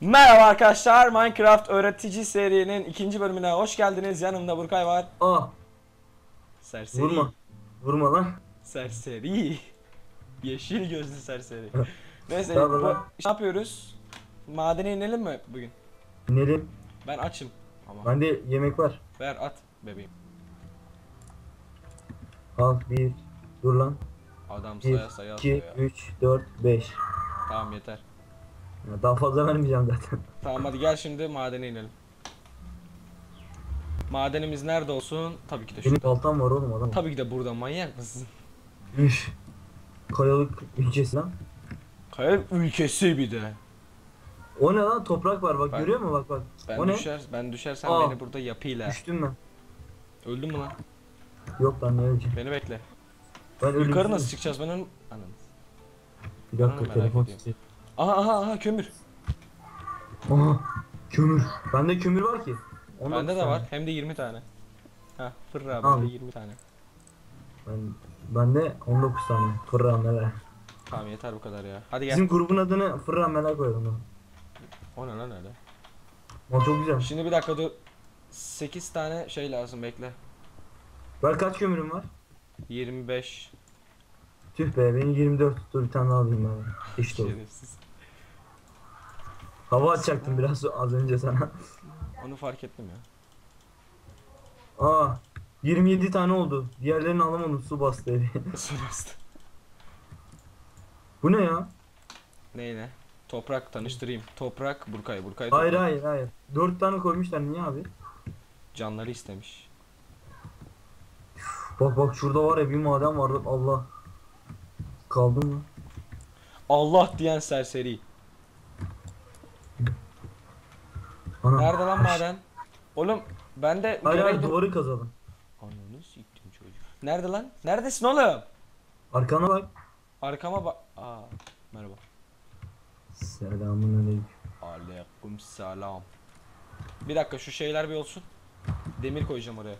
Merhaba arkadaşlar, Minecraft öğretici serinin ikinci bölümüne hoş geldiniz. Yanımda Burkay var. Aa Serseri. vurma. Vurma lan. Serseri. Yeşil gözlü serseri. Neyse, Tamam bu, lan. ne yapıyoruz? Madene inelim mi bugün? İnelim. Ben açım. Ama Bende yemek var. ver at bebeğim. Al bir. Dur lan. Adam 1, saya saya 2, atıyor ya. 3, 4, 5. Tamam yeter. Daha fazla vermeyeceğim zaten. Tamam hadi gel şimdi madene inelim. Madenimiz nerede olsun? Tabii ki de Benim şurada. baltam var oğlum adam. Tabii ki de burada manyak mısın? Üş. Kayalık ülkesi lan. Kaya ülkesi bir de. O ne lan? Toprak var bak Ben- görüyor musun bak bak. Ben o ne? düşer, ben düşersem Aa. beni burada yapıyla. Düştüm ben. Öldün mü lan? Yok lan ne öleceğim. Beni bekle. Ben. Yukarı nasıl çıkacağız ben onun... Anam. Bir dakika merak telefon ediyorum. Aha aha aha kömür. Aha kömür. Bende kömür var ki. 19 Bende de var. Hem de 20 tane. Ha fırra bende 20 tane. Ben, bende 19 tane. Fırra amele. Tamam yeter bu kadar ya. Hadi gel. Bizim grubun adını Fırra amele koyalım. O ne lan öyle? O çok güzel. Şimdi bir dakika dur. 8 tane şey lazım bekle. Ben kaç kömürüm var? 25. Tüh be benim 24 dur bir tane daha alayım ben. İşte oldu. Şerefsiz. Hava atacaktım biraz az önce sana. Onu fark ettim ya. Aa 27 tane oldu. Diğerlerini alamadım su bastı evi. Sonrası. Bu ne ya? Ney ne? Toprak tanıştırayım. Toprak Burkay. Burkay Hayır toprak. hayır hayır. 4 tane koymuşlar niye abi? Canları istemiş. Bak bak şurada var ya bir maden vardı Allah. Kaldım mı? Allah diyen serseri. Ana. Nerede lan maden? Oğlum ben de Hayır hayır duvarı kazalım. Ananı siktim çocuk. Nerede lan? Neredesin oğlum? Arkana bak. Arkama bak. Aa, merhaba. Selamun aleyküm. Aleyküm selam. Bir dakika şu şeyler bir olsun. Demir koyacağım oraya.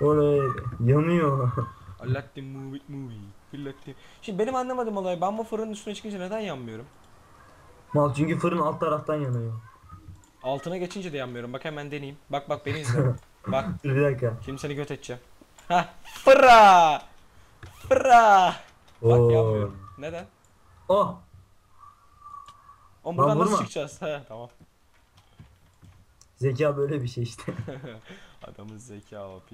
Oley yanıyor. Alaaddin movie movie. Şimdi benim anlamadığım olay ben bu fırının üstüne çıkınca neden yanmıyorum? Mal çünkü fırın alt taraftan yanıyor. Altına geçince de yanmıyorum. Bak hemen deneyeyim. Bak bak beni izle. bak Dur bir dakika. şimdi seni göt edeceğim. Hah fırra. Fırra. Bak Oo. yanmıyorum. Neden? Oh Oğlum buradan nasıl çıkacağız? He tamam. zeka böyle bir şey işte. Adamın zeka OP.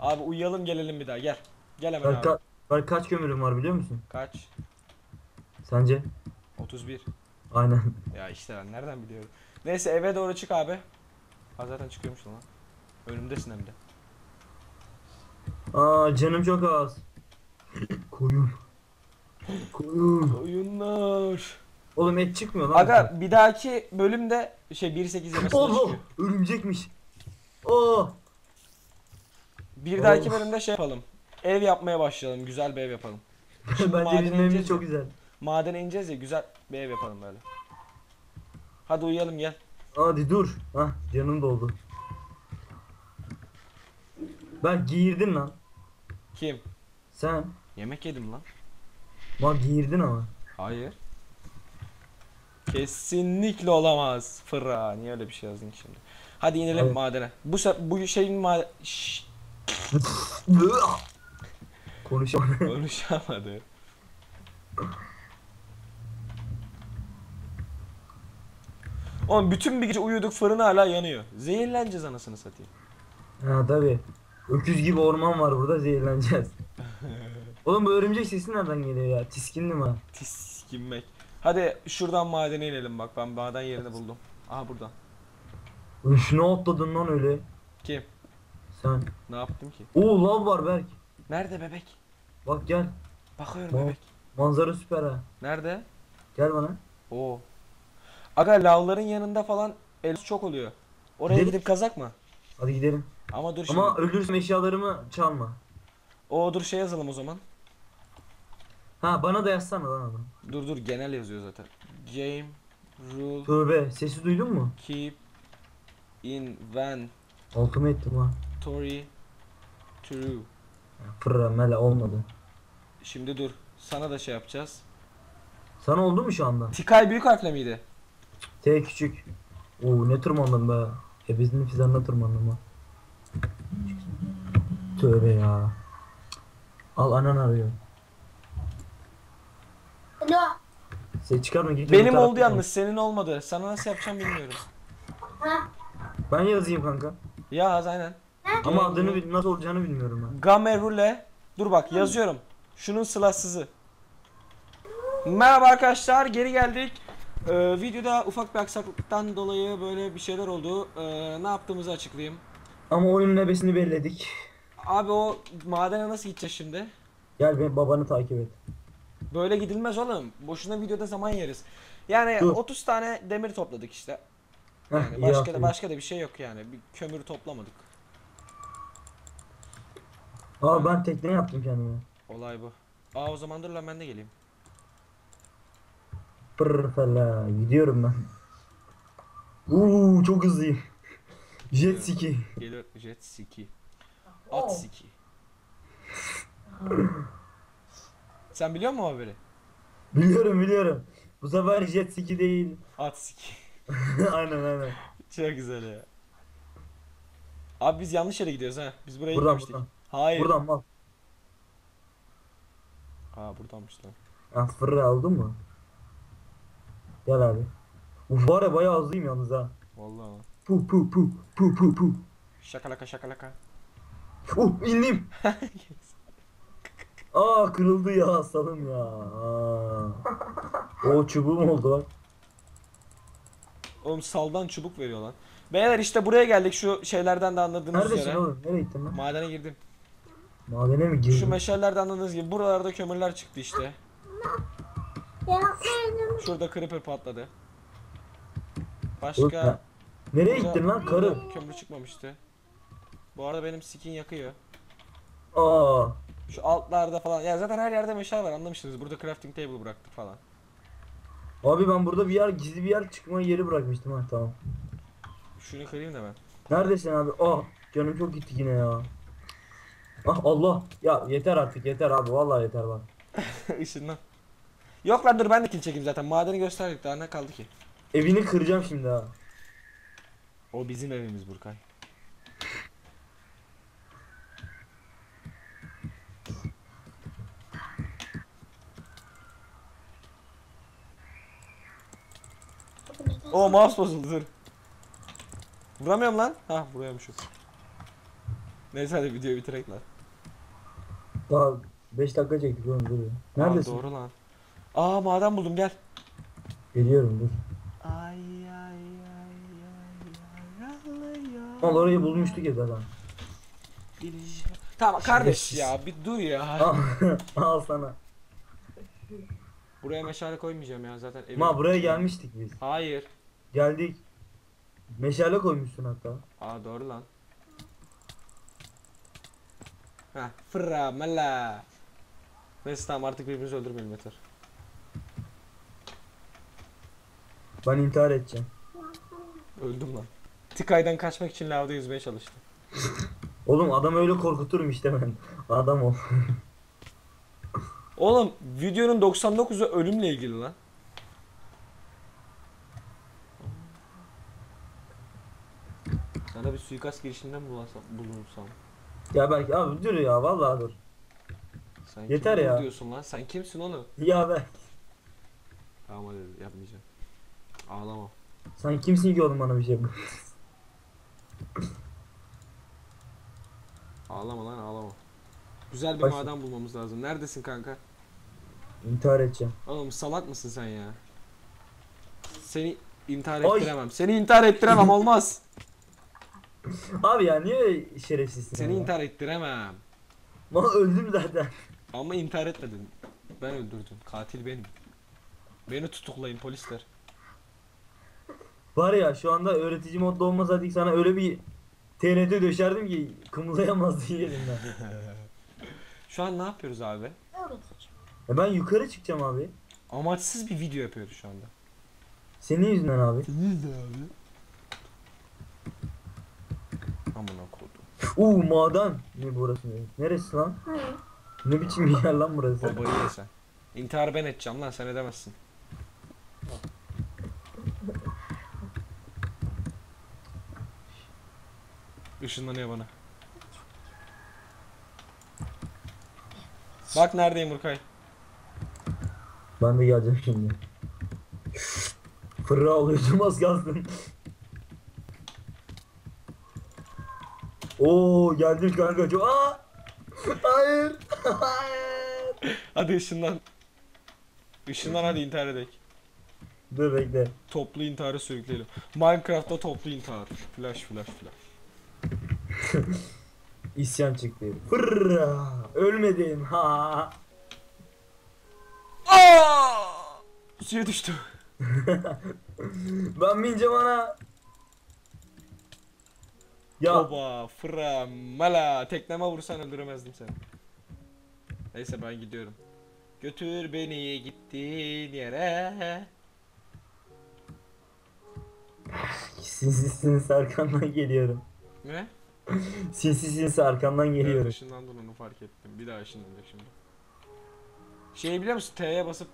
Abi uyuyalım gelelim bir daha gel. Gel hemen abi. Ben kaç kömürüm var biliyor musun? Kaç? Sence? 31. Aynen. Ya işte ben nereden biliyorum. Neyse eve doğru çık abi. Ha zaten çıkıyormuş lan. Önümdesin hem de. Aa canım çok az. Koyun. Koyun. Oyunlar. Oğlum et çıkmıyor lan. Aga bir dahaki bölümde şey 1.8 yemesine çıkıyor. örümcekmiş. Oh. Bir dahaki Oh. bölümde şey yapalım. Ev yapmaya başlayalım. Güzel bir ev yapalım. Şimdi Bence madene bizim evimiz çok ya. güzel. Madene ineceğiz ya güzel bir ev yapalım böyle. Hadi uyuyalım gel. Hadi dur. Hah canım doldu. Ben giyirdin lan. Kim? Sen. Yemek yedim lan. Bak giyirdin ama. Hayır. Kesinlikle olamaz. Fırra. Niye öyle bir şey yazdın ki şimdi? Hadi inelim Evet. madene. Bu se- bu şeyin maden... Şşş, Konuşamadım. konuşamadı. Oğlum bütün bir gece uyuduk fırın hala yanıyor. Zehirleneceğiz anasını satayım. ha tabi. Öküz gibi orman var burada zehirleneceğiz. Oğlum bu örümcek sesi nereden geliyor ya? Tiskinli mi? Tiskinmek. Hadi şuradan madene inelim bak ben maden yerini buldum. Aha buradan. Üf ne atladın lan öyle? Kim? Sen. Ne yaptım ki? Oo lav var Berk. Nerede bebek? Bak gel. Bakıyorum Bak. bebek. Manzara süper ha. Nerede? Gel bana. Oo. Aga lavların yanında falan el çok oluyor. Oraya Gidelim. gidip kazak mı? Hadi gidelim. Ama dur şimdi. Ama ölürsem eşyalarımı çalma. O dur şey yazalım o zaman. Ha bana da yazsana lan adam. Dur dur genel yazıyor zaten. Game rule Tövbe sesi duydun mu? keep inventory Altıma ettim ha. true. Mele olmadı. Şimdi dur. Sana da şey yapacağız. Sana oldu mu şu anda? Tikay büyük harfle miydi? T küçük. Oo ne tırmandım be. Hepsinin fizanına tırmandım ha. Tövbe ya. Al anan arıyor. Alo. Ses çıkarma git. Benim oldu yalnız senin olmadı. Sana nasıl yapacağım bilmiyorum. Ha? Ben yazayım kanka. Yaz aynen. Ama adını bil- nasıl olacağını bilmiyorum ben. Gamerule. Dur bak yazıyorum. Şunun sılahsızı. Merhaba arkadaşlar geri geldik. Ee, videoda ufak bir aksaklıktan dolayı böyle bir şeyler oldu. Ee, ne yaptığımızı açıklayayım. Ama oyunun ebesini belirledik. Abi o madene nasıl gideceğiz şimdi? Gel be babanı takip et. Böyle gidilmez oğlum. Boşuna videoda zaman yeriz. Yani Dur. 30 tane demir topladık işte. Heh, Yani iyi başka da başka da bir şey yok yani. Bir kömür toplamadık. Aa ben tekne yaptım kendime. Olay bu. Aa o zaman dur lan ben de geleyim. Pırr fella gidiyorum ben. Uuu çok hızlıyım. Jet ski. Geliyor jet ski. At ski. Sen biliyor musun o haberi? Biliyorum biliyorum. Bu sefer jet ski değil. At ski. aynen aynen. Çok güzel ya. Abi biz yanlış yere gidiyoruz ha. Biz buraya Buradan gitmemiştik. buradan. Hayır. Buradan bak. Aa buradanmış lan. Ha fırra aldın mı? Gel abi. Uf var ya bayağı hızlıyım yalnız ha. Vallahi. lan. Pu pu pu pu pu pu. Şakalaka şakalaka. Uh indim. Aa kırıldı ya aslanım ya. O çubuğum oldu bak. Oğlum saldan çubuk veriyor lan. Beyler işte buraya geldik şu şeylerden de anladığınız Neredesin üzere. oğlum? Nereye gittin lan? Madene girdim. Madene mi Şu girdin? meşallerden anladığınız gibi buralarda kömürler çıktı işte. Şurada creeper patladı. Başka Nereye Burada- gittin lan karı? Kömür çıkmamıştı. Bu arada benim skin yakıyor. Aa. Şu altlarda falan. Ya zaten her yerde meşal var anlamışsınız. Burada crafting table bıraktık falan. Abi ben burada bir yer gizli bir yer çıkma yeri bırakmıştım ha tamam. Şunu kırayım da ben. Neredesin abi? Ah canım çok gitti yine ya. Ah Allah. Ya yeter artık yeter abi vallahi yeter bak. Işınlan. Yok lan dur ben de kill çekeyim zaten. Madeni gösterdik daha ne kaldı ki? Evini kıracağım şimdi ha. O bizim evimiz Burkay. O mouse bozuldu dur. Vuramıyorum lan. Ha vuruyormuşum. Neyse hadi videoyu bitirek lan. Daha 5 dakika çektik oğlum dur. Aa, Neredesin? doğru lan. Aa maden buldum gel. Geliyorum dur. Ay ay ay ay ay Al orayı bulmuştuk ya zaten. Tamam kardeş ya bir dur ya. Al, al sana. Buraya meşale koymayacağım ya zaten evim. Ma buraya gelmiştik biz. Hayır. Geldik. Meşale koymuşsun hatta. Aa doğru lan. Ha fırra mala. Neyse tamam artık birbirimizi öldürmeyelim yeter. Ben intihar edeceğim. Öldüm lan. Tikay'dan kaçmak için lavda yüzmeye çalıştım. Oğlum adam öyle korkuturum işte ben. Adam ol. Oğlum videonun 99'u ölümle ilgili lan. Sana bir suikast girişinden bulunsam, bulunsam. Ya belki abi dur ya vallahi dur. Sen Yeter kim ya. diyorsun lan? Sen kimsin oğlum? Ya be. Tamam hadi yapmayacağım. Ağlama. Sen kimsin ki oğlum bana bir şey yap- Ağlama lan ağlama. Güzel bir maden bulmamız lazım. Neredesin kanka? İntihar edeceğim. Oğlum salak mısın sen ya? Seni intihar Oy. ettiremem. Seni intihar ettiremem olmaz. Abi ya niye şerefsizsin? Seni ya? intihar ettiremem. Lan öldüm zaten. Ama intihar etmedin. Ben öldürdüm. Katil benim. Beni tutuklayın polisler. Var ya şu anda öğretici modda olmasaydık sana öyle bir TNT döşerdim ki kımıldayamazdın yerinden. Şu an ne yapıyoruz abi? Öğreteceğim. Ya ben yukarı çıkacağım abi. Amaçsız bir video yapıyoruz şu anda. Senin yüzünden abi. Değil de abi. Amına kodum. Uuu maden. Ne burası ne? Neresi lan? Ne biçim bir yer lan burası? Babayı ye sen. İntihar ben edeceğim lan sen edemezsin. Işınlanıyor bana. Bak neredeyim Urkay. Ben de geleceğim şimdi. Fırra alıyordum az kalsın. Oo geldim kanka. Aa! Hayır. Hayır. Hadi ışınlan. Işınlan hadi intihar edek. Dur bekle. Toplu intiharı sürükleyelim. Minecraft'ta toplu intihar. Flash flash flash. İsyan çıktı. Fırra. Ölmedim. Ha. Aa! Suya düştü. Ben bineceğim ana. Ya Oba, fıra, mala. Tekneme vursan öldüremezdim seni. Neyse ben gidiyorum. Götür beni gittiğin yere. sinsi sinsi arkamdan geliyorum. Ne? Sinsi sinsi arkamdan Evet, geliyorum. ışınlandın onu fark ettim. Bir daha ışınlanacak şimdi. Şey biliyor musun? T'ye basıp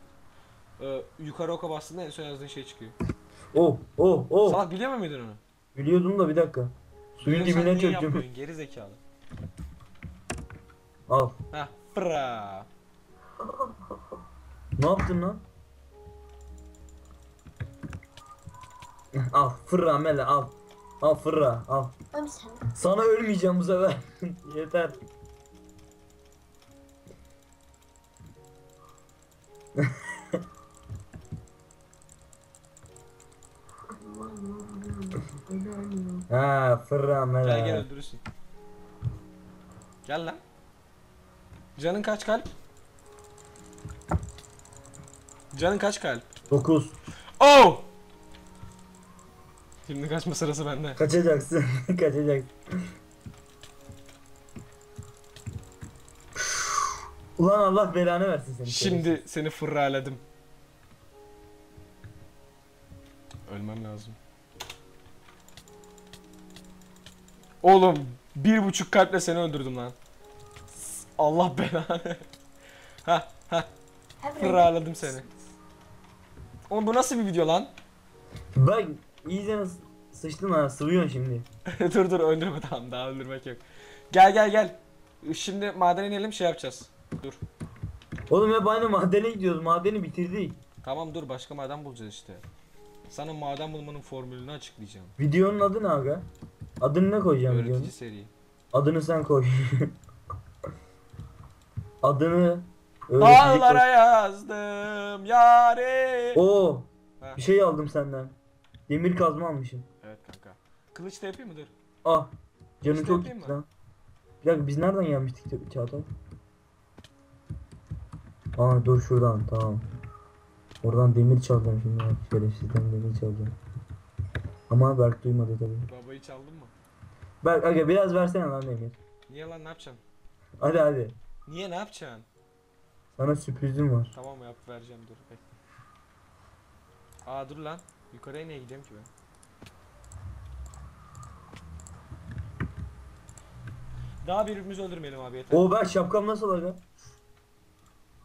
e, yukarı oka bastığında en son yazdığın şey çıkıyor. Oh oh oh. Salak biliyor muydun onu? Biliyordum da bir dakika. Suyun dibine çöktüm. Geri zekalı. Al. Hah, fıra. Ne yaptın lan? al fırra mele al. Al fırra al. Oğlum sen Sana ölmeyeceğim bu sefer. Yeter. Ha fırra mele. Gel gel öldürürsün. Gel lan. Canın kaç kalp? Canın kaç kalp? 9. Oh! Şimdi kaçma sırası bende. Kaçacaksın. Kaçacaksın. Ulan Allah belanı versin seni. Şimdi seni fırraladım. Oğlum bir buçuk kalple seni öldürdüm lan. Allah belanı. ha ha hep fırraladım seni. Oğlum bu nasıl bir video lan? Bak iyice sı- sıçtın ha sıvıyorsun şimdi. dur dur öldürme tamam daha öldürmek yok. Gel gel gel. Şimdi madene inelim şey yapacağız. Dur. Oğlum hep aynı madene gidiyoruz. Madeni bitirdik. Tamam dur başka maden bulacağız işte. Sana maden bulmanın formülünü açıklayacağım. Videonun adı ne aga? Adını ne koyacaksın videonun? Öğretici seri. Adını sen koy. Adını öğretici Dağlara koy. yazdım yare. Oo Ha. bir şey aldım senden. Demir kazma almışım. Evet kanka. Kılıç da yapayım mı dur? Ah canım çok yapayım gitti mı? lan. Bir dakika biz nereden gelmiştik Ça- Çağatay? Aa dur şuradan tamam. Oradan demir çalacağım şimdi bak şerefsizden demir çalacağım. Ama Berk duymadı tabii. Babayı çaldın mı? Berk aga biraz versene lan demir. Niye lan ne yapacaksın? Hadi hadi. Niye ne yapacaksın? Sana sürprizim var. Tamam yap vereceğim dur bekle. Aa dur lan. Yukarıya niye gideyim ki ben? Daha birbirimizi öldürmeyelim abi yeter. Oo Berk şapkam nasıl aga?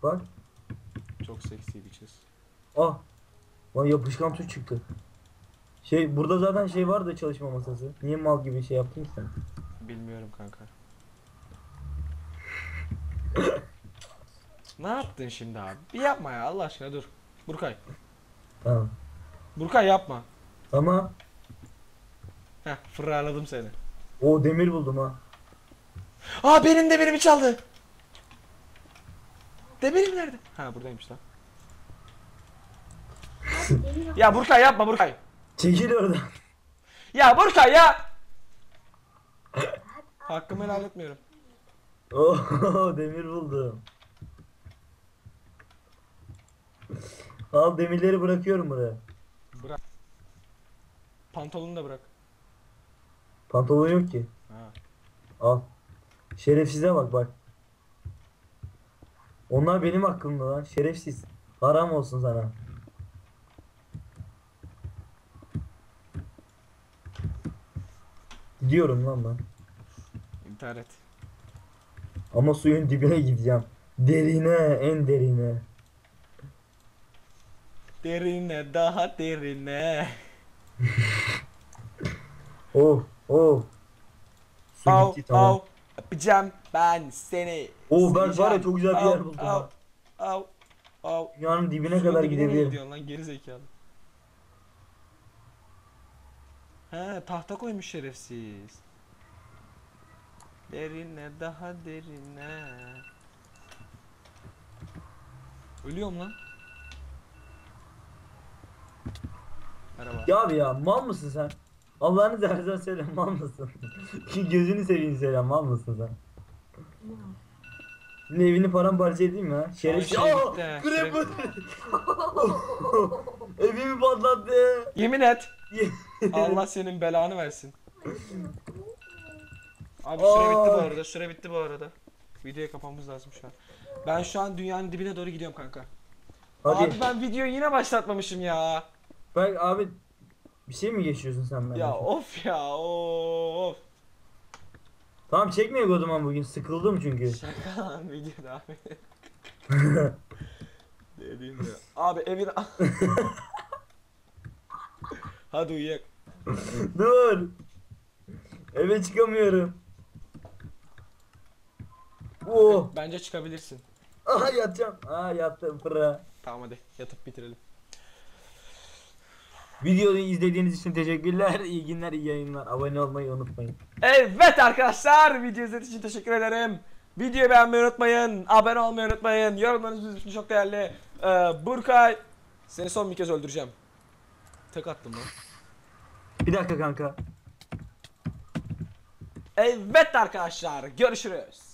Bak. Çok seksi bir çiz. Ah. Lan yapışkan tuş çıktı. Şey burada zaten şey vardı çalışma masası. Niye mal gibi şey yaptın ki sen? Bilmiyorum kanka. ne yaptın şimdi abi? Bir yapma ya Allah aşkına dur. Burkay. Tamam. Burkay yapma. Ama Heh fırraladım seni. o demir buldum ha. Aa benim demirimi çaldı. Demirim nerede? Ha buradaymış lan. ya Burkay yapma Burkay. Çekil oradan. Ya Burkay ya. Hakkımı helal etmiyorum. Oo demir buldum. Al demirleri bırakıyorum buraya. Bırak. Pantolonu da bırak. Pantolon yok ki. Ha. Al. Şerefsize bak bak. Onlar benim hakkımda lan. Şerefsiz. Haram olsun sana. Gidiyorum lan ben. İntihar et. Ama suyun dibine gideceğim. Derine, en derine. Derine daha derine. Oh oh. Su Av gitti tamam. av. Öpeceğim ben seni. Oo, ben var ya çok güzel bir yer buldum Av ha. av av. Dünyanın dibine Suyun kadar dibine mi gidebilirim. gidiyorsun lan geri zekalı. He tahta koymuş şerefsiz. Derine daha derine. Ölüyorum lan. Merhaba. Ya abi ya mal mısın sen? Allah'ını seversen söyle mal mısın? Gözünü seveyim söyle mal mısın sen? Senin evini paramparça edeyim mi ha? Şerefsiz. şey Aa, bitti, Creeper! Evimi patlattı. Yemin et. Allah senin belanı versin. Abi süre bitti bu arada. Süre bitti bu arada. Videoyu kapamamız lazım şu an. Ben şu an dünyanın dibine doğru gidiyorum kanka. Hadi. Abi ben videoyu yine başlatmamışım ya. Bak abi bir şey mi geçiyorsun sen benden? Ya of ya of. Tamam çekmiyor o zaman bugün sıkıldım çünkü. Şaka lan video devam. Dediğim ya. Abi evin... Hadi uyuyak. Dur. Eve çıkamıyorum. Oh. Bence çıkabilirsin. Aha yatacağım. Aa yattım fıra. Tamam hadi yatıp bitirelim. Videoyu izlediğiniz için teşekkürler. İyi günler, iyi yayınlar. Abone olmayı unutmayın. Evet arkadaşlar video izlediğiniz için teşekkür ederim. Videoyu beğenmeyi unutmayın. Abone olmayı unutmayın. Yorumlarınız bizim için çok değerli. Ee, Burkay seni son bir kez öldüreceğim. Tek attım lan. Bir dakika kanka. Evet arkadaşlar görüşürüz.